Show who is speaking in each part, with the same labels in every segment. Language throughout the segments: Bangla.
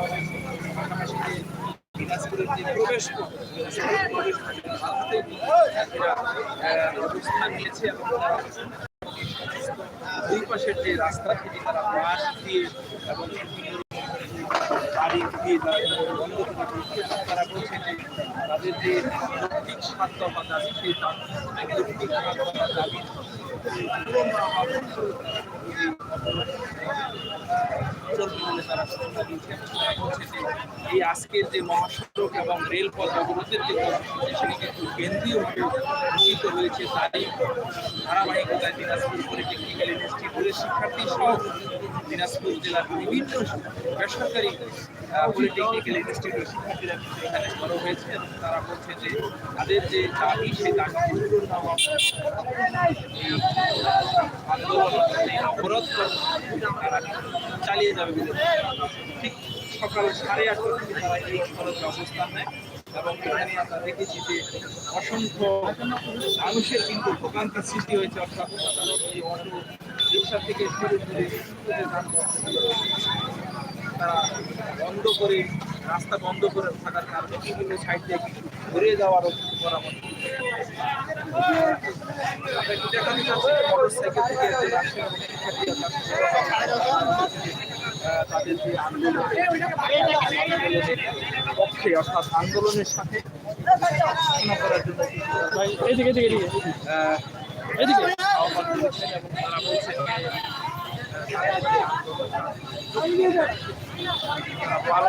Speaker 1: পাশাপাশি দিনাজপুরের দুই পাশের যে রাস্তা সেটি তারা বাঁশ দিয়ে এবং গাড়ি দিয়ে তারা তারা বলছে যে তাদের যে যৌক্তিক স্বার্থ বা দাবি সেই যৌক্তিক স্বার্থ বা দাবি পর্যন্ত চলবে বলে তারা ঘোষণা দিয়েছে তারা বলছে যে এই আজকের যে মহাসড়ক এবং রেলপথ অবরোধের যে কর্মসূচি সেটি কিন্তু কেন্দ্রীয়ভাবে ঘোষিত হয়েছে। তারই ধারাবাহিকতায় দিনাজপুর পলিটেকনিক্যাল ইনস্টিটিউটের শিক্ষার্থী সহ দিনাজপুর জেলার বিভিন্ন বেসরকারি পলিটেকনিক্যাল ইনস্টিটিউটের শিক্ষার্থীরা কিন্তু এখানে জড়ো হয়েছে এবং তারা বলছে যে তাদের যে দাবি সেই দাবি পূরণ হওয়া আন্দোলন অবরোধ তারা চালিয়ে যাবে বলে ঠিক সকাল সাড়ে আটটা থেকে তারা এই খরচে অবস্থান নেয় এবং এখানে আমরা দেখেছি যে অসংখ্য মানুষের কিন্তু ভোগান্তির সৃষ্টি হয়েছে, অর্থাৎ এই রিক্সা থেকে শুরু করে তারা বন্ধ করে, রাস্তা বন্ধ করে থাকার কারণে বিভিন্ন সাইড কিছু ঘুরে যাওয়ারও পরামর্শ আমরা চাচ্ছি মোটর সাইকেল থেকে তাদের পক্ষে অর্থাৎ আন্দোলনের সাথে
Speaker 2: এদিকে এদিকে এদিকে
Speaker 1: তারা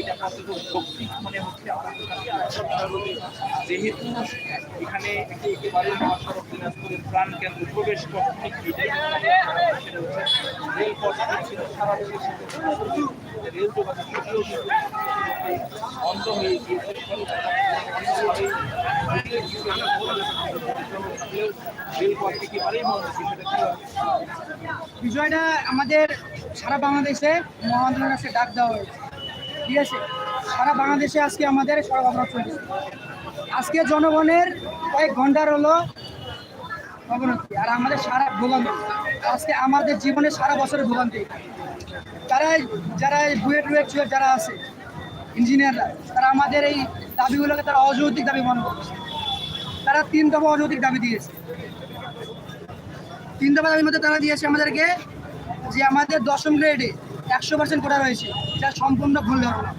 Speaker 1: এটা মনে হচ্ছে যেহেতু এখানে একেবারে দিনাজপুরের প্রাণ কেন্দ্র প্রবেশ পথ, ঠিক এটাই রেলপথ
Speaker 3: আমাদের সারা বাংলাদেশে মহান্দোলন কাছে ডাক দেওয়া হয়েছে। ঠিক আছে? সারা বাংলাদেশে আজকে আমাদের সড়ক অবরোধ চলছে আজকে জনগণের কয়েক ঘণ্টার হলো অবনতি, আর আমাদের সারা ভোগান্তি। আজকে আমাদের জীবনে সারা বছরের ভোগান্তি। তারা যারা বুয়েট রুয়েট চুয়েট যারা আছে, ইঞ্জিনিয়াররা, তারা আমাদের এই দাবিগুলোকে তারা অযৌক্তিক দাবি মনে করছে। তারা তিন দফা অযৌক্তিক দাবি দিয়েছে। তিন দফা দাবির মধ্যে তারা দিয়েছে আমাদেরকে যে আমাদের দশম গ্রেডে একশো পার্সেন্ট কোটা রয়েছে যা সম্পূর্ণ ভুল ধারণা।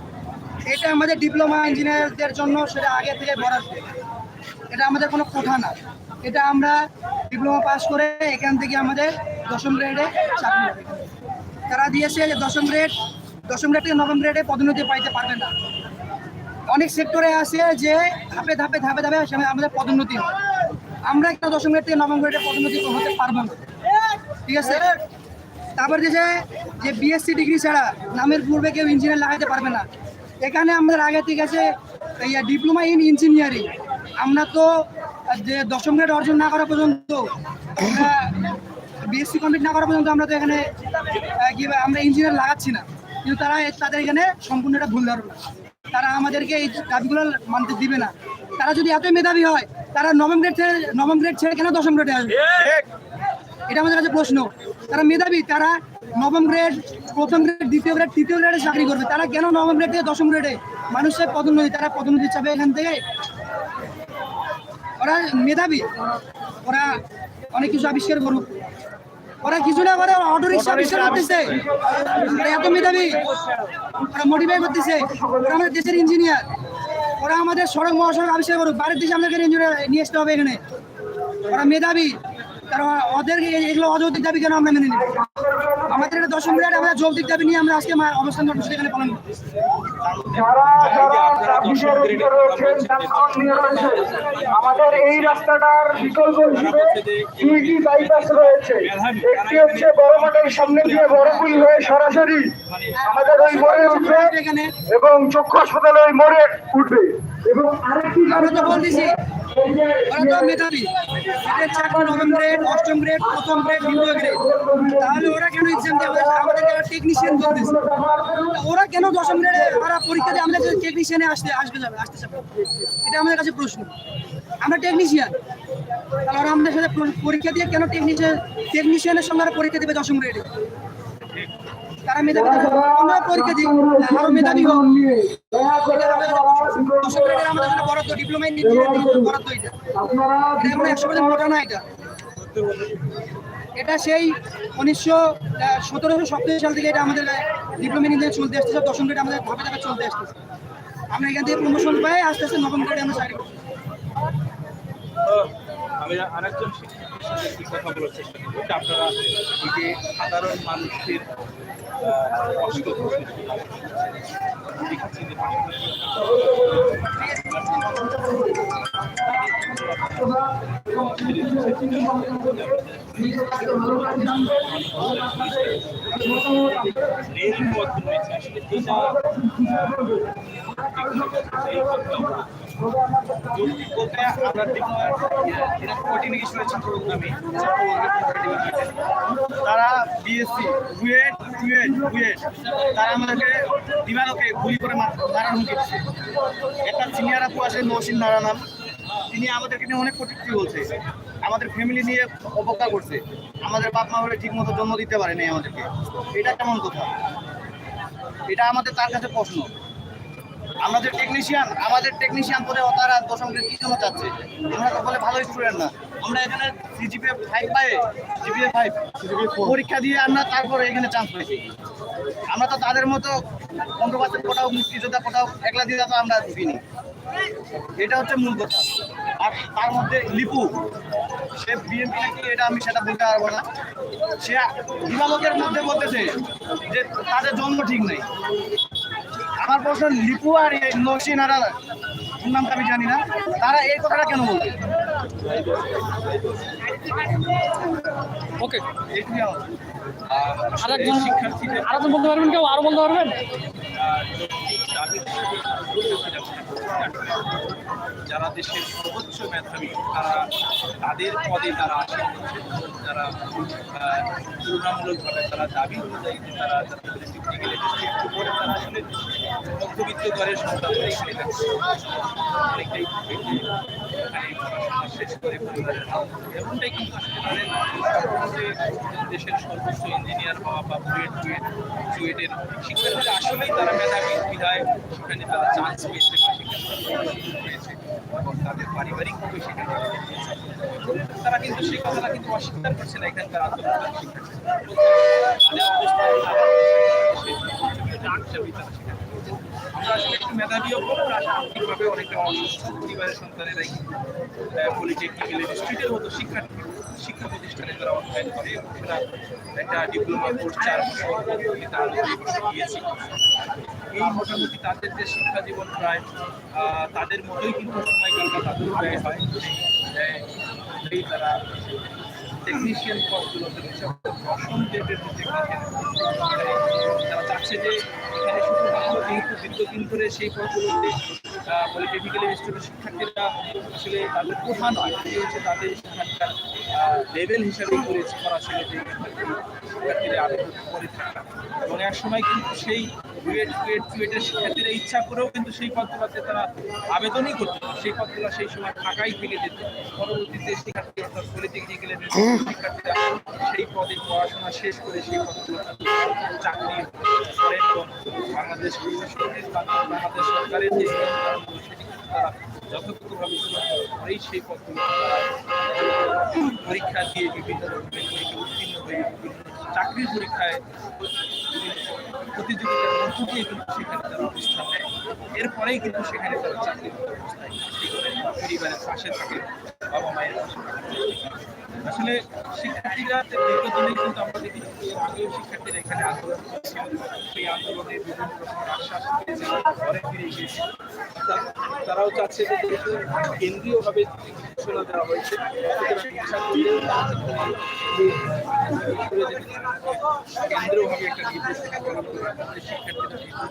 Speaker 3: এটা আমাদের ডিপ্লোমা ইঞ্জিনিয়ারদের জন্য সেটা আগে থেকে বরাদ্দ এটা আমাদের কোনো কোঠা না। এটা আমরা ডিপ্লোমা পাস করে এখান থেকে আমাদের দশম গ্রেডে চাকরি তারা দিয়েছে যে দশম গ্রেড দশম গ্রেড থেকে নবম গ্রেডে পদোন্নতি পাইতে পারবে না। অনেক সেক্টরে আছে যে ধাপে ধাপে ধাপে ধাপে আমাদের পদোন্নতি হয়। আমরা একটা দশম গ্রেড থেকে নবম গ্রেডে পদোন্নতি হতে পারব না? ঠিক আছে? তারপর যে যে বিএসসি ডিগ্রি ছাড়া নামের পূর্বে কেউ ইঞ্জিনিয়ার লাগাতে পারবে না। এখানে আমাদের আগে থেকে আছে, ইয়া ডিপ্লোমা ইন ইঞ্জিনিয়ারিং আমরা তো, যে দশম গ্রেড অর্জন না করা পর্যন্ত বিএসসি কমপ্লিট না করা পর্যন্ত আমরা তো এখানে আমরা ইঞ্জিনিয়ার লাগাচ্ছি না। কিন্তু তারা তাদের এখানে সম্পূর্ণ একটা ভুল ধারণা। তারা আমাদেরকে এই দাবিগুলো মানতে দিবে না। তারা যদি এতই মেধাবী হয়, তারা নবম গ্রেড ছেড়ে, নবম গ্রেড ছেড়ে কেন দশম গ্রেডে আসবে? এটা আমাদের কাছে প্রশ্ন। তারা মেধাবী, তারা নবম গ্রেড প্রথম গ্রেড দ্বিতীয় গ্রেড তৃতীয় গ্রেডে চাকরি করবে। তারা কেন নবম গ্রেড থেকে দশম গ্রেডে মানুষের পদোন্নতি, তারা পদোন্নতি চাবে এখান থেকে? ওরা মেধাবী। ওরা অনেক কিছু আবিষ্কার করুক। ওরা কিছু না করে অটো রিক্সা আবিষ্কার করতেছে। এত মেধাবী। ওরা মডিফাই করতেছে। ওরা আমাদের দেশের ইঞ্জিনিয়ার ওরা আমাদের সড়ক মহাসড়ক আবিষ্কার করুক। বাইরের দেশে আমাদেরকে ইঞ্জিনিয়ার নিয়ে আসতে হবে এখানে। ওরা মেধাবী। তারা ওদের এগুলো অযৌক্তিক দাবি কেন আমরা মেনে নিব? আমাদের এটা দশম গ্রেড আমরা যৌক্তিক দাবি নিয়ে আমরা আজকে অবস্থান কর্মসূচি এখানে পালন
Speaker 4: আমাদের এই রাস্তাটার বিকল্প হিসেবে দুইটি বাইপাস রয়েছে। একটি হচ্ছে বড় মাঠের সামনে দিয়ে বড়পুল হয়ে সরাসরি আমাদের ওই মোড়ে উঠবে এবং চক্ষু হাসপাতালে ওই মোড়ে উঠবে। এবং আরেকটি
Speaker 3: আমরা তো বলতেছি ওরা অষ্টম গ্রেড প্রথম গ্রেড দ্বিতীয় গ্রেড তাহলে ওরা কেন এক্সাম দেবে? টেকনিশিয়ান ওরা কেন দশম গ্রেডে ওরা পরীক্ষা দিয়ে আমাদের টেকনিশিয়ানে আসতে আসবে যাবে, আসতে যাবে? এটা আমাদের কাছে প্রশ্ন। আমরা টেকনিশিয়ান তাহলে ওরা আমাদের সাথে পরীক্ষা দিয়ে কেন টেকনিশিয়ান টেকনিশিয়ানের সঙ্গে পরীক্ষা দেবে দশম গ্রেডে তারা মেধাবী। পরীক্ষা দিই। আরও মেধাবী হোক এটা মোটা না এটা এটা সেই উনিশশো সতেরোশো সপ্তাহ সাল থেকে এটা আমাদের ডিপ্লোমা ইঞ্জিনিয়ার চলতে আসতেছে দশম গ্রেড আমাদের ধাপে ধাপে চলতে আসতেছে আমরা এখান থেকে প্রমোশন পাই, আস্তে আস্তে নবম গ্রেডে আমরা চাকরি
Speaker 1: আমি আরেকজন শিক্ষকের সাথে একটু কথা বলার চেষ্টা করব যে আপনারা এই যে সাধারণ মানুষের কষ্ট দেখেছি যে রেল পথ রয়েছে। আসলে এটা
Speaker 5: তারা বিএসসি বুয়েট টুয়েট বুয়েট। তারা আমাদেরকে দিবালোকে গুলি করে মার- মারার হুমকি দিচ্ছে। একটা সিনিয়র আপু আছে নৌসিন নারা নাম। তিনি আমাদেরকে নিয়ে অনেক কটূক্তি বলছে। আমাদের ফ্যামিলি নিয়ে অবজ্ঞা করছে। আমাদের বাপ মা হলে ঠিক মতো জন্ম দিতে পারে নাই আমাদেরকে। এটা কেমন কথা? এটা আমাদের তার কাছে প্রশ্ন। আমরা যে টেকনিশিয়ান আমাদের টেকনিশিয়ান পদে তারা দশম গ্রেড কি জন্য চাচ্ছে। আমরা তো বলে ভালো স্টুডেন্ট না। আমরা এখানে সিজিপিএ ফাইভ পাই জিপিএ ফাইভ পরীক্ষা দিয়ে আমরা তারপরে এখানে চান্স পেয়েছি। আমরা তো তাদের মতো পনেরো পার্সেন্ট কোটাও মুক্তিযোদ্ধা কোথাও একলা দিয়ে তো আমরা ঢুকিনি এটা হচ্ছে মূল কথা। আর তার মধ্যে লিপু, সে বিএনপি নাকি এটা আমি সেটা বলতে পারব না। সে দিবালোকের মধ্যে বলতেছে যে তাদের জন্ম ঠিক নেই। আমার প্রশ্ন লিপু আর নসিন নসিনারা নামটা আমি জানি না। তারা এই কথাটা কেন বলবে
Speaker 2: ওকে।
Speaker 5: আর একজন
Speaker 2: আরেকজন
Speaker 1: শিক্ষার্থী
Speaker 2: আরেকজন বলতে পারবেন কেউ? আরও বলতে পারবেন?
Speaker 1: যারা দেশের সর্বোচ্চ মেধাবী, তারা তাদের পদে তারা হচ্ছে যারা তুলনামূলকভাবে তারা দাবি অনুযায়ী তারা টেকনিক্যাল ডিস্ট্রিক্ট করে তারা আসলে মধ্যবিত্ত ঘরের সন্তানরা এখানে থাকছে অনেকটাই শেষ করে পরিবারের এমনটাই কিন্তু আসলে তাদের দেশের সর্বোচ্চ ইঞ্জিনিয়ার হওয়া বা বুয়েট বুয়েট চুয়েটের শিক্ষার্থীরা আসলেই তারা মেধাবী বিধায় সেখানে তারা চান্স পেয়েছে বা পেয়েছে এবং তাদের পারিবারিকভাবে সেখানে তারা কিন্তু সেই কথাটা কিন্তু অস্বীকার করছে না এখানকার আসলে একটু মেধাবীও আর্থিকভাবে অনেকটা অসুস্থ পরিবারের সন্তানেরাই মতো শিক্ষা শিক্ষা প্রতিষ্ঠানে তারা অধ্যয়ন করে একটা ডিপ্লোমা কোর্স চার বছর গিয়েছে এই মোটামুটি তাদের যে শিক্ষা জীবন প্রায় তাদের মতোই কিন্তু সময়কালটা তাদের ব্যয় হয়। তারা টেকনিশিয়ান পদগুলোতে রয়েছে দশম যে তারা চাচ্ছে যে এখানে শুধুমাত্র যেহেতু দীর্ঘদিন ধরে সেই পদগুলোতে পলিটেকনিক্যাল ইনস্টিটিউটের শিক্ষার্থীরা আসলে তাদের প্রধান এটি হচ্ছে তাদের সেখানকার লেভেল হিসাবে করেছে করা ছিল যে শিক্ষার্থীরা আবেদন করে থাকা। এবং এক সময় কিন্তু সেই বুয়েট বুয়েট চুয়েটের শিক্ষার্থীরা ইচ্ছা করেও কিন্তু সেই পদগুলোতে তারা আবেদনই করতো সেই পদগুলো সেই সময় ফাঁকাই থেকে যেত। পরবর্তীতে শিক্ষার্থী অর্থাৎ পলিটেকনিক্যালের শিক্ষার্থীরা সেই পদে পড়াশোনা শেষ করে সেই পদগুলো চাকরি বাংলাদেশ বাংলাদেশ সরকারের যে তারা যথাযথভাবে সেই পদগুলো পরীক্ষা দিয়ে বিভিন্ন চাকরির পরীক্ষায় প্রতিযোগিতার মধ্য দিয়ে কিন্তু সেখানে তারা অবস্থান নেয়। এরপরেই কিন্তু সেখানে তারা চাকরির অবস্থায় পরিবারের পাশে থাকে। বাবা মায়ের আসলে শিক্ষার্থীরা দীর্ঘদিনে কিন্তু আমরা দেখি আগেও শিক্ষার্থীরা এখানে আন্দোলন করেছিল। সেই আন্দোলনে বিভিন্ন রকমের আশ্বাস পেয়েছে ঘরে ফিরে গিয়েছে। তারাও চাচ্ছে যে যেহেতু কেন্দ্রীয়ভাবে ঘোষণা দেওয়া হয়েছে কেন্দ্রীয়ভাবে একটা নির্দেশনা পালন করে শিক্ষার্থীরা কিন্তু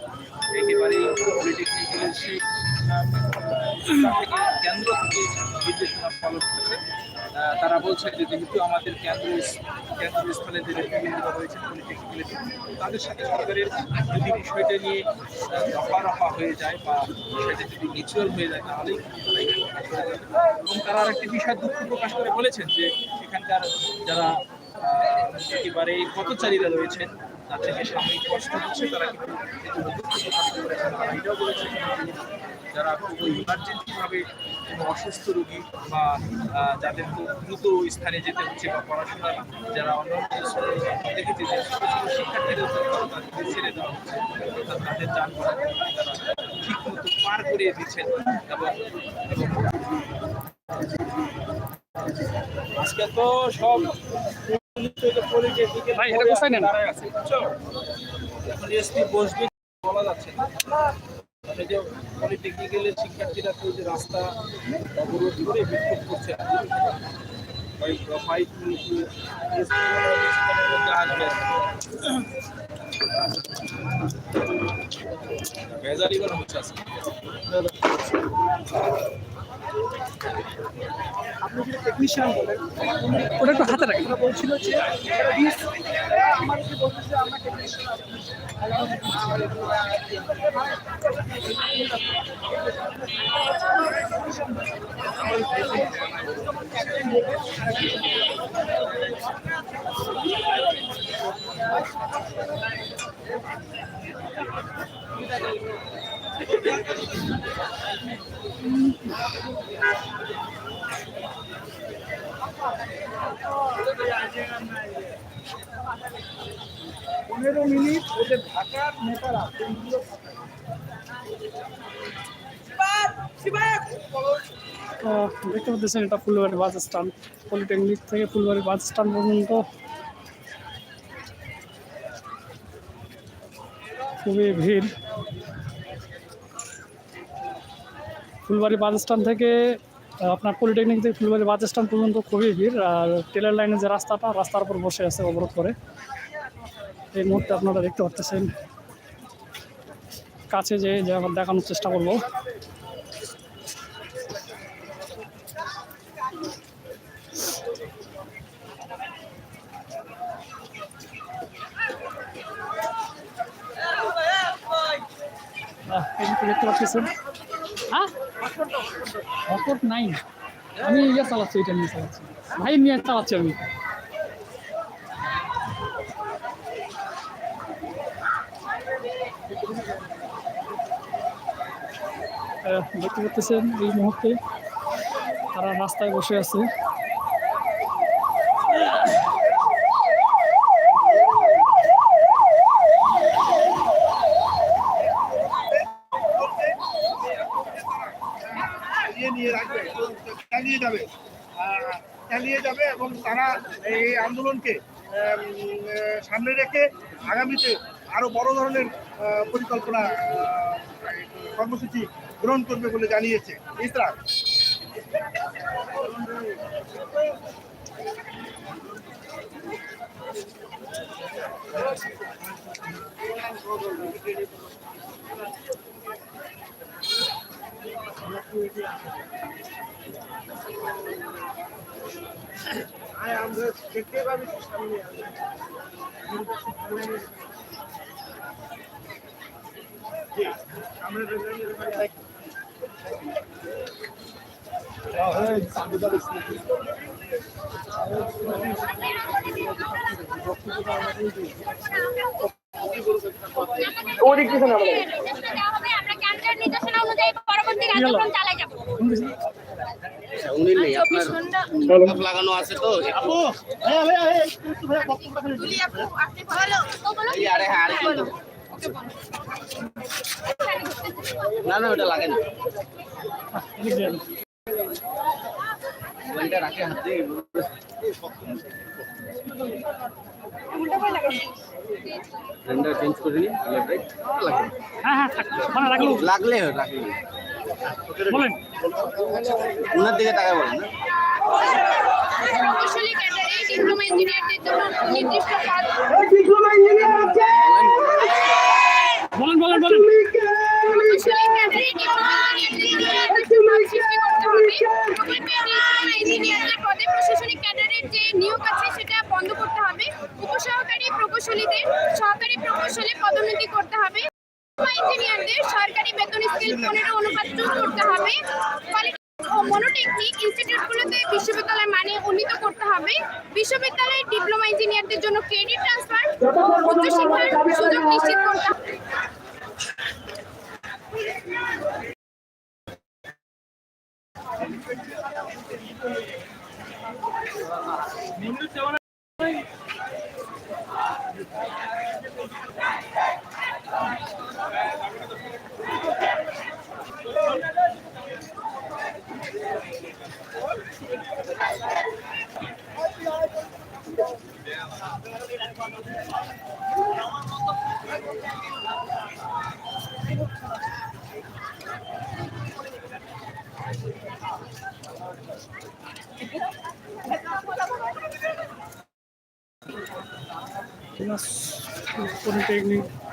Speaker 1: একেবারে পলিটেকনিক্যালের সেই কেন্দ্র থেকে নির্দেশনা পালন করছে তারা বলছে যে যেহেতু আমাদের কেন্দ্র কেন্দ্রস্থলে যে ব্যক্তিবৃন্দরা রয়েছে পলিটেকনিক্যালে তাদের সাথে সরকারের যদি বিষয়টা নিয়ে আহ, রফা হয়ে যায় বা বিষয়টা যদি মিচুয়াল হয়ে যায় তাহলেই। এবং তারা আর একটি বিষয় দুঃখ প্রকাশ করে বলেছেন যে এখানকার যারা একেবারে পথচারীরা রয়েছেন তার থেকে সাময়িক কষ্ট হচ্ছে তারা কিন্তু এটাও বলেছেন যারা ইমার্জেন্সি ভাবে কোনো অসুস্থ রোগী বা যাদের খুব দ্রুত স্থানে যেতে হচ্ছে বা পড়াশোনার যারা অন্যান্য দেখেছি যে ছোট ছোট শিক্ষার্থীদের ছেড়ে দেওয়া হচ্ছে অর্থাৎ তাদের তারা ঠিক মতো পার করিয়ে দিচ্ছেন এবং আজকে তো সব
Speaker 2: ভাই, এটা কোথায় নেন?
Speaker 1: বুঝছ? এখন এসপি বসবে বলা যাচ্ছে না মানে যে পলিটেকনিক্যালের শিক্ষার্থীরা কেউ যে রাস্তা অবরোধ করে বিক্ষোভ করছে SP বলা হচ্ছে
Speaker 3: আপনি যদি টেকনিশিয়ান বলেন
Speaker 2: ওটা একটু হাতে রাখেন।
Speaker 3: আমরা বলছিল যে বলছিল আমরা টেকনিশিয়ান পনেরো মিনিট ওদের ঢাকার নেতারা
Speaker 2: দেখতে পাচ্ছেন, এটা ফুলবাড়ি বাস স্ট্যান্ড, পলিটেকনিক থেকে ফুলবাড়ি বাস স্ট্যান্ড পর্যন্ত। খুবই ভিড়। ফুলবাড়ি বাস স্ট্যান্ড থেকে আপনার পলিটেকনিক থেকে ফুলবাড়ি বাস স্ট্যান্ড পর্যন্ত খুবই ভিড়, আর টেলার লাইনের যে রাস্তাটা, রাস্তার উপর বসে আছে অবরোধ করে। এই মুহূর্তে আপনারা দেখতে পাচ্ছেন কাছে যে দেখানোর চেষ্টা করব। দেখতে পাচ্ছেন হ্যাঁ? নাই। আমি ইয়ে চালাচ্ছি, এটা নিয়ে চালাচ্ছি। ভাই, নিয়ে চালাচ্ছি আমি। দেখতে পাচ্ছেন এই মুহূর্তে তারা রাস্তায় বসে আছে
Speaker 5: চালিয়ে নিয়ে রাখবে চালিয়ে যাবে আহ, চালিয়ে যাবে এবং তারা এই আন্দোলনকে সামনে রেখে আগামীতে আরও বড় ধরনের পরিকল্পনা কর্মসূচি গ্রহণ করবে বলে জানিয়েছে ইসরা সামনে আমরা
Speaker 4: ওদিক
Speaker 6: হবে, আমরা কেন্দ্রের নির্দেশনা অনুযায়ী পরবর্তী কার্যক্রম চালাই যাব। ঘণ্টা
Speaker 7: লাগানো আছে তো
Speaker 6: গুলি আপু, আপনি বলো। ও বলো।
Speaker 7: আরে হ্যাঁ আরে
Speaker 6: বলো।
Speaker 7: না না ওটা লাগে না। ওইটা রাখে হাতে চেঞ্জ করে নি
Speaker 2: হ্যাঁ হ্যাঁ মানে
Speaker 7: লাগলে রাখলে
Speaker 2: বলেন।
Speaker 7: ওনার দিকে টাকা বলেন না।
Speaker 6: প্রকৌশলী ক্যাডারে ডিপ্লোমা ইঞ্জিনিয়ারদের জন্য নির্দিষ্ট
Speaker 2: বলেন বলেন বলেন।
Speaker 6: আছে সেটা বন্ধ করতে হবে। উপসহকারী প্রকৌশলীদের সহকারী প্রকৌশলী পদোন্নতি করতে হবে। ইঞ্জিনিয়ারদের সরকারি বেতন স্কেল পনেরো অনুপাত করতে হবে। ও মনোটেকনিক ইনস্টিটিউটগুলোতে বিশ্ববিদ্যালয়ের মানে উন্নীত করতে হবে। বিশ্ববিদ্যালয়ের ডিপ্লোমা ইঞ্জিনিয়ারদের জন্য ক্রেডিট ট্রান্সফার ও উচ্চশিক্ষার সুযোগ নিশ্চিত করতে হবে।
Speaker 2: 行きます。これで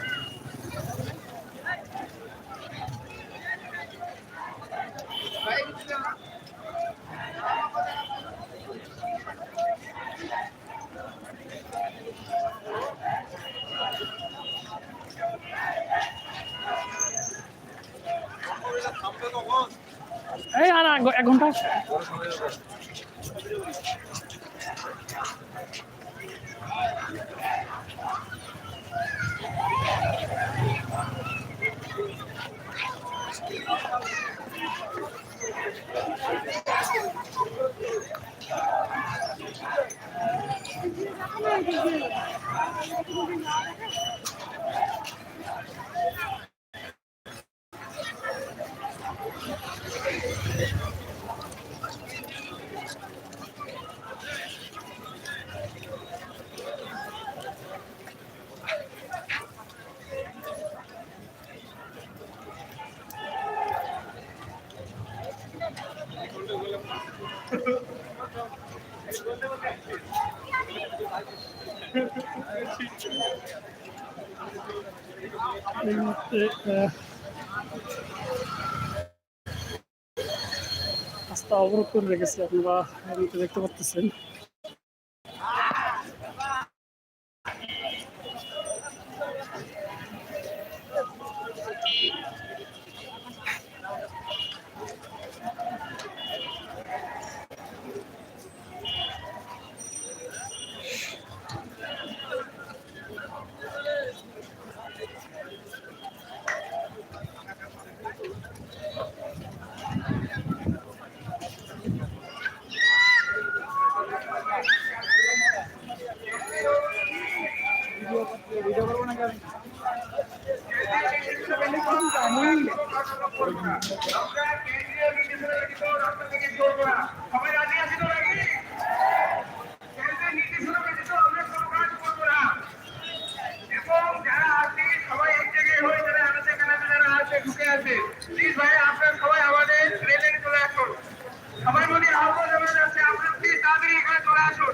Speaker 2: এই রাস্তা অবরোধ করে রেখেছি আপনারা দেখতে পাচ্ছেন
Speaker 4: সবাই রাজি আছে তো নাকি কেন্দ্রের নির্দেশনা ব্যতীত আমরা কোনো কাজ করব না এবং যারা আছে সবাই এক জায়গায় হয়ে যারা আমাদের এখানে যারা আছে ঢুকে আছে প্লিজ ভাই আপনারা সবাই আমাদের রেলে চলে আসুন সবাই মনে আহ্বান জানানো যাচ্ছে আপনারা তাড়াতাড়ি এখানে চলে আসুন।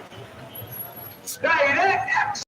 Speaker 4: Direct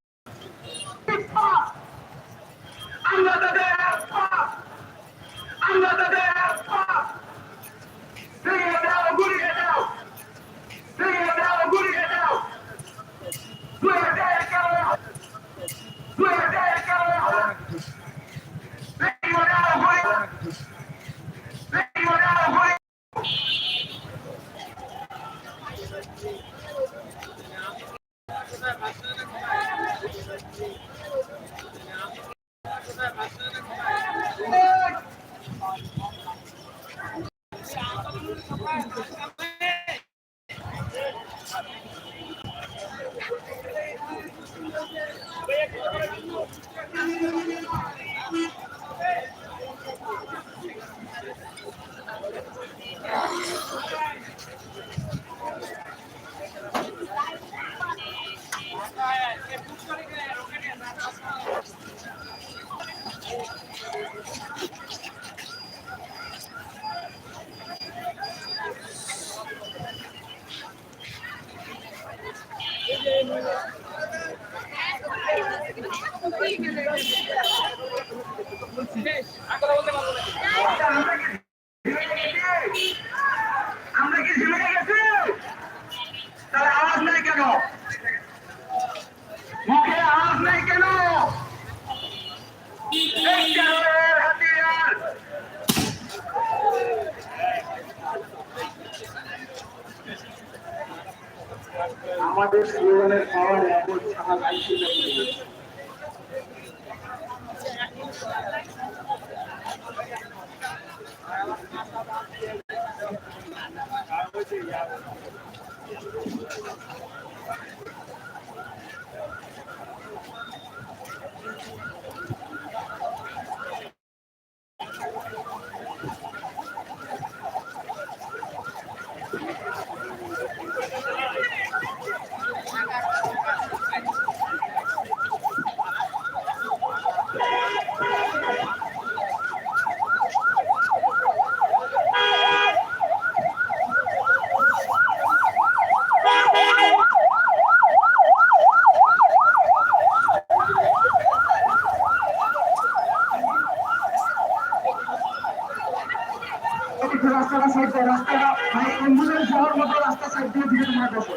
Speaker 4: side দিকে তোমরা বসো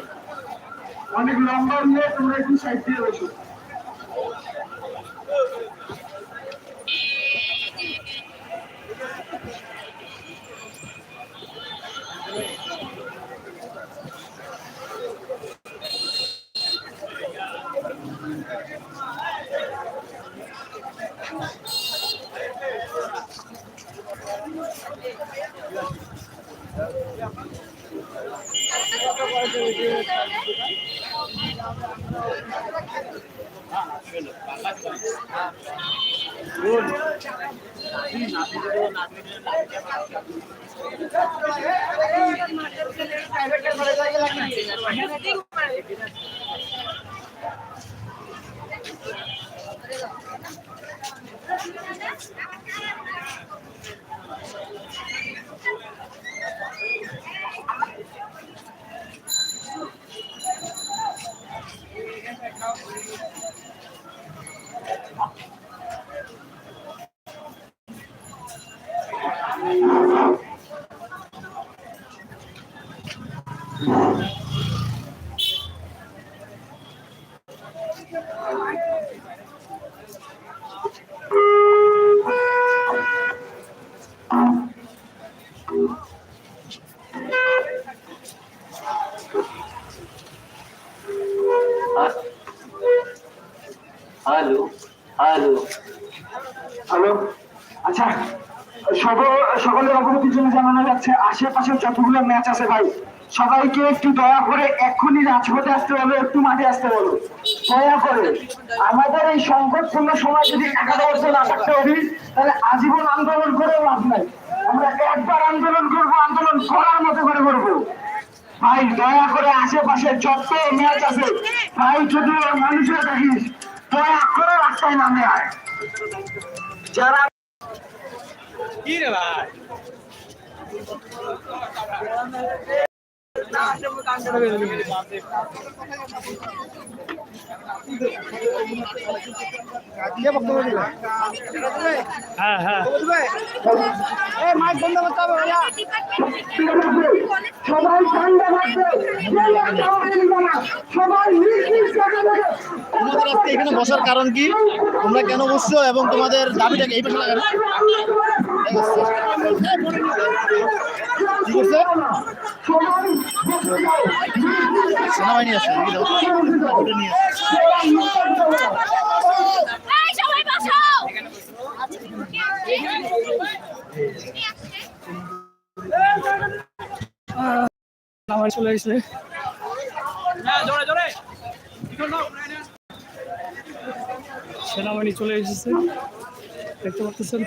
Speaker 4: অনেক লম্বা নিয়ে তোমরা একটু সাইড দিয়ে বসো।
Speaker 7: প্রাইভেট হ্যালো হ্যালো
Speaker 4: হ্যালো আচ্ছা সকল সকলের অবগতির জন্য জানানো যাচ্ছে আশেপাশে যতগুলো ম্যাচ আছে ভাই, সবাইকে একটু দয়া করে এক্ষুনি রাজপথে আসতে বলো, একটু মাঠে আসতে বলো। দয়া করে। আমাদের এই সংকটপূর্ণ সময় যদি বছর না থাকতে পারি, তাহলে আজীবন আন্দোলন করেও লাভ নাই। আমরা একবার আন্দোলন করব, আন্দোলন করার মতো করে করব। ভাই, দয়া করে আশেপাশে যত ম্যাচ আছে, ভাই যদি মানুষের দেখিস দয়া করে রাস্তায় নামে আয়। যারা
Speaker 2: কি রে ভাই?
Speaker 6: হ্যাঁ হ্যাঁ।
Speaker 4: সবাই
Speaker 5: এখানে বসার কারণ কি? তোমরা কেন বসছো এবং তোমাদের দাবিটাকে এই পাশে লাগানো। কি করছে সেনাবাহিনী আছে নিয়ে
Speaker 6: আমার চলে আসলে।
Speaker 2: সেনাবাহিনী চলে এসেছে। দেখতে পাচ্ছেন?